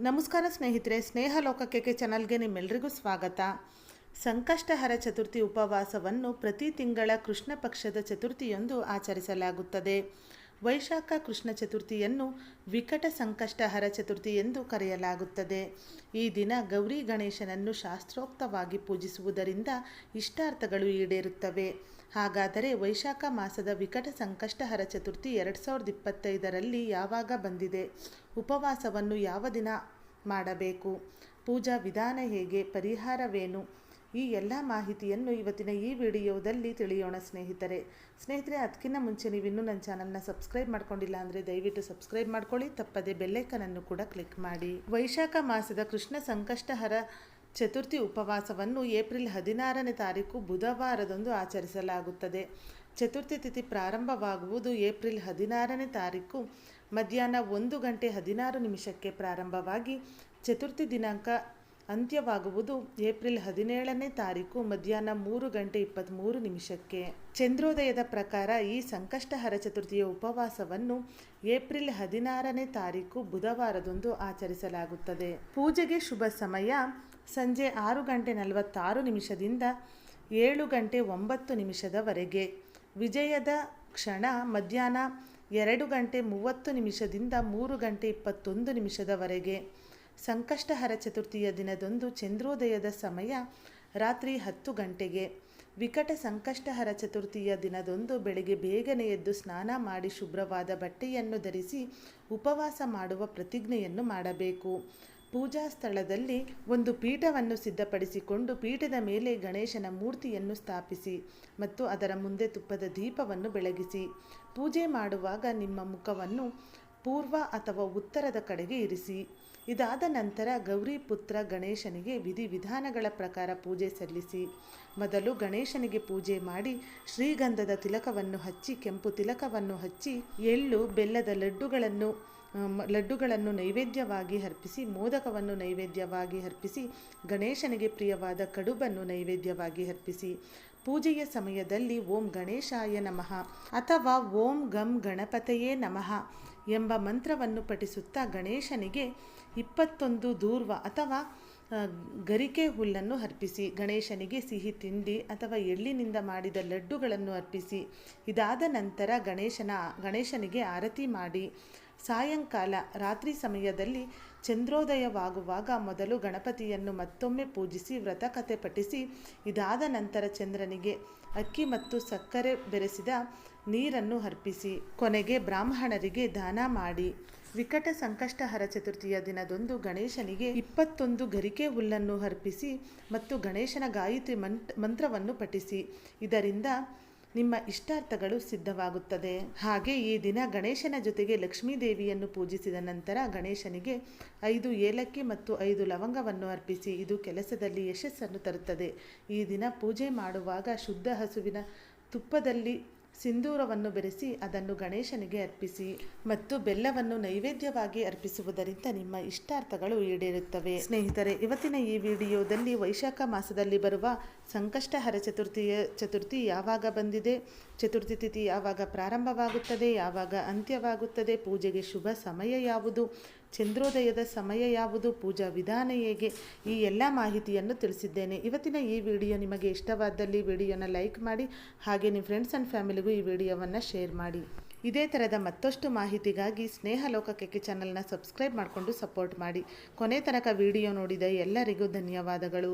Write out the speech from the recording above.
ನಮಸ್ಕಾರ ಸ್ನೇಹಿತರೆ, ಸ್ನೇಹ ಲೋಕಕ್ಕೆ ಚಾನಲ್ಗೆ ನಿಮ್ಮೆಲ್ಲರಿಗೂ ಸ್ವಾಗತ. ಸಂಕಷ್ಟಹರ ಚತುರ್ಥಿ ಉಪವಾಸವನ್ನು ಪ್ರತಿ ತಿಂಗಳ ಕೃಷ್ಣ ಪಕ್ಷದ ಚತುರ್ಥಿಯೊಂದು ಆಚರಿಸಲಾಗುತ್ತದೆ. ವೈಶಾಖ ಕೃಷ್ಣ ಚತುರ್ಥಿಯನ್ನು ವಿಕಟ ಸಂಕಷ್ಟಹರ ಚತುರ್ಥಿ ಎಂದು ಕರೆಯಲಾಗುತ್ತದೆ. ಈ ದಿನ ಗೌರಿ ಗಣೇಶನನ್ನು ಶಾಸ್ತ್ರೋಕ್ತವಾಗಿ ಪೂಜಿಸುವುದರಿಂದ ಇಷ್ಟಾರ್ಥಗಳು ಈಡೇರುತ್ತವೆ. ಹಾಗಾದರೆ ವೈಶಾಖ ಮಾಸದ ವಿಕಟ ಸಂಕಷ್ಟಹರ ಚತುರ್ಥಿ ಎರಡು ಸಾವಿರದ ಇಪ್ಪತ್ತೈದರಲ್ಲಿ ಯಾವಾಗ ಬಂದಿದೆ? ಉಪವಾಸವನ್ನು ಯಾವ ದಿನ ಮಾಡಬೇಕು? ಪೂಜಾ ವಿಧಾನ ಹೇಗೆ? ಪರಿಹಾರವೇನು? ಈ ಎಲ್ಲ ಮಾಹಿತಿಯನ್ನು ಇವತ್ತಿನ ಈ ವಿಡಿಯೋದಲ್ಲಿ ತಿಳಿಯೋಣ ಸ್ನೇಹಿತರೆ. ಸ್ನೇಹಿತರೆ, ಅದಕ್ಕಿಂತ ಮುಂಚೆ ನೀವು ಇನ್ನೂ ನನ್ನ ಚಾನಲ್ನ ಸಬ್ಸ್ಕ್ರೈಬ್ ಮಾಡ್ಕೊಂಡಿಲ್ಲ ಅಂದರೆ ದಯವಿಟ್ಟು ಸಬ್ಸ್ಕ್ರೈಬ್ ಮಾಡ್ಕೊಳ್ಳಿ, ತಪ್ಪದೆ ಬೆಲ್ಲೈಕನನ್ನು ಕೂಡ ಕ್ಲಿಕ್ ಮಾಡಿ. ವೈಶಾಖ ಮಾಸದ ಕೃಷ್ಣ ಸಂಕಷ್ಟಹರ ಚತುರ್ಥಿ ಉಪವಾಸವನ್ನು ಏಪ್ರಿಲ್ ಹದಿನಾರನೇ ತಾರೀಕು ಬುಧವಾರದಂದು ಆಚರಿಸಲಾಗುತ್ತದೆ. ಚತುರ್ಥಿ ತಿಥಿ ಪ್ರಾರಂಭವಾಗುವುದು ಏಪ್ರಿಲ್ ಹದಿನಾರನೇ ತಾರೀಕು. ಮಧ್ಯಾಹ್ನ ಒಂದು ಗಂಟೆ ಹದಿನಾರು ನಿಮಿಷಕ್ಕೆ ಪ್ರಾರಂಭವಾಗಿ ಚತುರ್ಥಿ ದಿನಾಂಕ ಅಂತ್ಯವಾಗುವುದು ಏಪ್ರಿಲ್ ಹದಿನೇಳನೇ ತಾರೀಕು ಮಧ್ಯಾಹ್ನ ಮೂರು ಗಂಟೆ ಇಪ್ಪತ್ತ್ಮೂರು ನಿಮಿಷಕ್ಕೆ. ಚಂದ್ರೋದಯದ ಪ್ರಕಾರ ಈ ಸಂಕಷ್ಟಹರ ಚತುರ್ಥಿಯ ಉಪವಾಸವನ್ನು ಏಪ್ರಿಲ್ ಹದಿನಾರನೇ ತಾರೀಕು ಬುಧವಾರದಂದು ಆಚರಿಸಲಾಗುತ್ತದೆ. ಪೂಜೆಗೆ ಶುಭ ಸಮಯ ಸಂಜೆ ಆರು ಗಂಟೆ ನಲವತ್ತಾರು ನಿಮಿಷದಿಂದ ಏಳು ಗಂಟೆ ಒಂಬತ್ತು ನಿಮಿಷದವರೆಗೆ. ವಿಜಯದ ಕ್ಷಣ ಮಧ್ಯಾಹ್ನ ಎರಡು ಗಂಟೆ ಮೂವತ್ತು ನಿಮಿಷದಿಂದ ಮೂರು ಗಂಟೆ ಇಪ್ಪತ್ತೊಂದು ನಿಮಿಷದವರೆಗೆ. ಸಂಕಷ್ಟಹರ ಚತುರ್ಥಿಯ ದಿನದಂದು ಚಂದ್ರೋದಯದ ಸಮಯ ರಾತ್ರಿ ಹತ್ತು ಗಂಟೆಗೆ. ವಿಕಟ ಸಂಕಷ್ಟಹರ ಚತುರ್ಥಿಯ ದಿನದಂದು ಬೆಳಗ್ಗೆ ಬೇಗನೆ ಎದ್ದು ಸ್ನಾನ ಮಾಡಿ ಶುಭ್ರವಾದ ಬಟ್ಟೆಯನ್ನು ಧರಿಸಿ ಉಪವಾಸ ಮಾಡುವ ಪ್ರತಿಜ್ಞೆಯನ್ನು ಮಾಡಬೇಕು. ಪೂಜಾ ಸ್ಥಳದಲ್ಲಿ ಒಂದು ಪೀಠವನ್ನು ಸಿದ್ಧಪಡಿಸಿಕೊಂಡು ಪೀಠದ ಮೇಲೆ ಗಣೇಶನ ಮೂರ್ತಿಯನ್ನು ಸ್ಥಾಪಿಸಿ ಮತ್ತು ಅದರ ಮುಂದೆ ತುಪ್ಪದ ದೀಪವನ್ನು ಬೆಳಗಿಸಿ. ಪೂಜೆ ಮಾಡುವಾಗ ನಿಮ್ಮ ಮುಖವನ್ನು ಪೂರ್ವ ಅಥವಾ ಉತ್ತರದ ಕಡೆಗೆ ಇರಿಸಿ. ಇದಾದ ನಂತರ ಗೌರಿ ಪುತ್ರ ಗಣೇಶನಿಗೆ ವಿಧಿವಿಧಾನಗಳ ಪ್ರಕಾರ ಪೂಜೆ ಸಲ್ಲಿಸಿ. ಮೊದಲು ಗಣೇಶನಿಗೆ ಪೂಜೆ ಮಾಡಿ ಶ್ರೀಗಂಧದ ತಿಲಕವನ್ನು ಹಚ್ಚಿ, ಕೆಂಪು ತಿಲಕವನ್ನು ಹಚ್ಚಿ, ಎಳ್ಳು, ಬೆಲ್ಲದ ಲಡ್ಡುಗಳನ್ನು ಲಡ್ಡುಗಳನ್ನು ನೈವೇದ್ಯವಾಗಿ ಅರ್ಪಿಸಿ, ಮೋದಕವನ್ನು ನೈವೇದ್ಯವಾಗಿ ಅರ್ಪಿಸಿ, ಗಣೇಶನಿಗೆ ಪ್ರಿಯವಾದ ಕಡುಬನ್ನು ನೈವೇದ್ಯವಾಗಿ ಅರ್ಪಿಸಿ. ಪೂಜೆಯ ಸಮಯದಲ್ಲಿ ಓಂ ಗಣೇಶಾಯ ನಮಃ ಅಥವಾ ಓಂ ಗಂ ಗಣಪತಯೇ ನಮಃ. ಎಂಬ ಮಂತ್ರವನ್ನು ಪಠಿಸುತ್ತಾ ಗಣೇಶನಿಗೆ ಇಪ್ಪತ್ತೊಂದು ದೂರ್ವ ಅಥವಾ ಗರಿಕೆ ಹುಲ್ಲನ್ನು ಅರ್ಪಿಸಿ. ಗಣೇಶನಿಗೆ ಸಿಹಿ ತಿಂಡಿ ಅಥವಾ ಎಳ್ಳಿನಿಂದ ಮಾಡಿದ ಲಡ್ಡುಗಳನ್ನು ಅರ್ಪಿಸಿ. ಇದಾದ ನಂತರ ಗಣೇಶನ, ಗಣೇಶನಿಗೆ ಆರತಿ ಮಾಡಿ. ಸಾಯಂಕಾಲ ರಾತ್ರಿ ಸಮಯದಲ್ಲಿ ಚಂದ್ರೋದಯವಾಗುವಾಗ ಮೊದಲು ಗಣಪತಿಯನ್ನು ಮತ್ತೊಮ್ಮೆ ಪೂಜಿಸಿ ವ್ರತಕಥೆ ಪಠಿಸಿ, ಇದಾದ ನಂತರ ಚಂದ್ರನಿಗೆ ಅಕ್ಕಿ ಮತ್ತು ಸಕ್ಕರೆ ಬೆರೆಸಿದ ನೀರನ್ನು ಅರ್ಪಿಸಿ, ಕೊನೆಗೆ ಬ್ರಾಹ್ಮಣರಿಗೆ ದಾನ ಮಾಡಿ. ವಿಕಟ ಸಂಕಷ್ಟಹರ ಚತುರ್ಥಿಯ ದಿನದಂದು ಗಣೇಶನಿಗೆ ಇಪ್ಪತ್ತೊಂದು ಗರಿಕೆ ಹುಲ್ಲನ್ನು ಅರ್ಪಿಸಿ ಮತ್ತು ಗಣೇಶನ ಗಾಯತ್ರಿ ಮಂತ್ರವನ್ನು ಪಠಿಸಿ. ಇದರಿಂದ ನಿಮ್ಮ ಇಷ್ಟಾರ್ಥಗಳು ಸಿದ್ಧವಾಗುತ್ತದೆ. ಹಾಗೆ ಈ ದಿನ ಗಣೇಶನ ಜೊತೆಗೆ ಲಕ್ಷ್ಮೀ ದೇವಿಯನ್ನು ಪೂಜಿಸಿದ ನಂತರ ಗಣೇಶನಿಗೆ ಐದು ಏಲಕ್ಕಿ ಮತ್ತು ಐದು ಲವಂಗವನ್ನು ಅರ್ಪಿಸಿ, ಇದು ಕೆಲಸದಲ್ಲಿ ಯಶಸ್ಸನ್ನು ತರುತ್ತದೆ. ಈ ದಿನ ಪೂಜೆ ಮಾಡುವಾಗ ಶುದ್ಧ ಹಸುವಿನ ತುಪ್ಪದಲ್ಲಿ ಸಿಂಧೂರವನ್ನು ಬೆರೆಸಿ ಅದನ್ನು ಗಣೇಶನಿಗೆ ಅರ್ಪಿಸಿ ಮತ್ತು ಬೆಲ್ಲವನ್ನು ನೈವೇದ್ಯವಾಗಿ ಅರ್ಪಿಸುವುದರಿಂದ ನಿಮ್ಮ ಇಷ್ಟಾರ್ಥಗಳು ಈಡೇರುತ್ತವೆ. ಸ್ನೇಹಿತರೆ, ಇವತ್ತಿನ ಈ ವಿಡಿಯೋದಲ್ಲಿ ವೈಶಾಖ ಮಾಸದಲ್ಲಿ ಬರುವ ಸಂಕಷ್ಟಹರ ಚತುರ್ಥಿಯ ಚತುರ್ಥಿ ಯಾವಾಗ ಬಂದಿದೆ? ಚತುರ್ಥಿ ತಿಥಿ ಯಾವಾಗ ಪ್ರಾರಂಭವಾಗುತ್ತದೆ? ಯಾವಾಗ ಅಂತ್ಯವಾಗುತ್ತದೆ? ಪೂಜೆಗೆ ಶುಭ ಸಮಯ ಯಾವುದು? ಚಂದ್ರೋದಯದ ಸಮಯ ಯಾವುದು? ಪೂಜಾ ವಿಧಾನ ಹೇಗೆ? ಈ ಎಲ್ಲ ಮಾಹಿತಿಯನ್ನು ತಿಳಿಸಿದ್ದೇನೆ. ಇವತ್ತಿನ ಈ ವಿಡಿಯೋ ನಿಮಗೆ ಇಷ್ಟವಾದಲ್ಲಿ ವಿಡಿಯೋನ ಲೈಕ್ ಮಾಡಿ, ಹಾಗೆ ನಿಮ್ಮ ಫ್ರೆಂಡ್ಸ್ ಆ್ಯಂಡ್ ಫ್ಯಾಮಿಲಿಗೂ ಈ ವಿಡಿಯೋವನ್ನು ಶೇರ್ ಮಾಡಿ. ಇದೇ ಥರದ ಮತ್ತಷ್ಟು ಮಾಹಿತಿಗಾಗಿ ಸ್ನೇಹ ಲೋಕ ಲೋಕಕ್ಕೆ ಚಾನಲ್ನ ಸಬ್ಸ್ಕ್ರೈಬ್ ಮಾಡಿಕೊಂಡು ಸಪೋರ್ಟ್ ಮಾಡಿ. ಕೊನೆ ತನಕ ವಿಡಿಯೋ ನೋಡಿದ ಎಲ್ಲರಿಗೂ ಧನ್ಯವಾದಗಳು.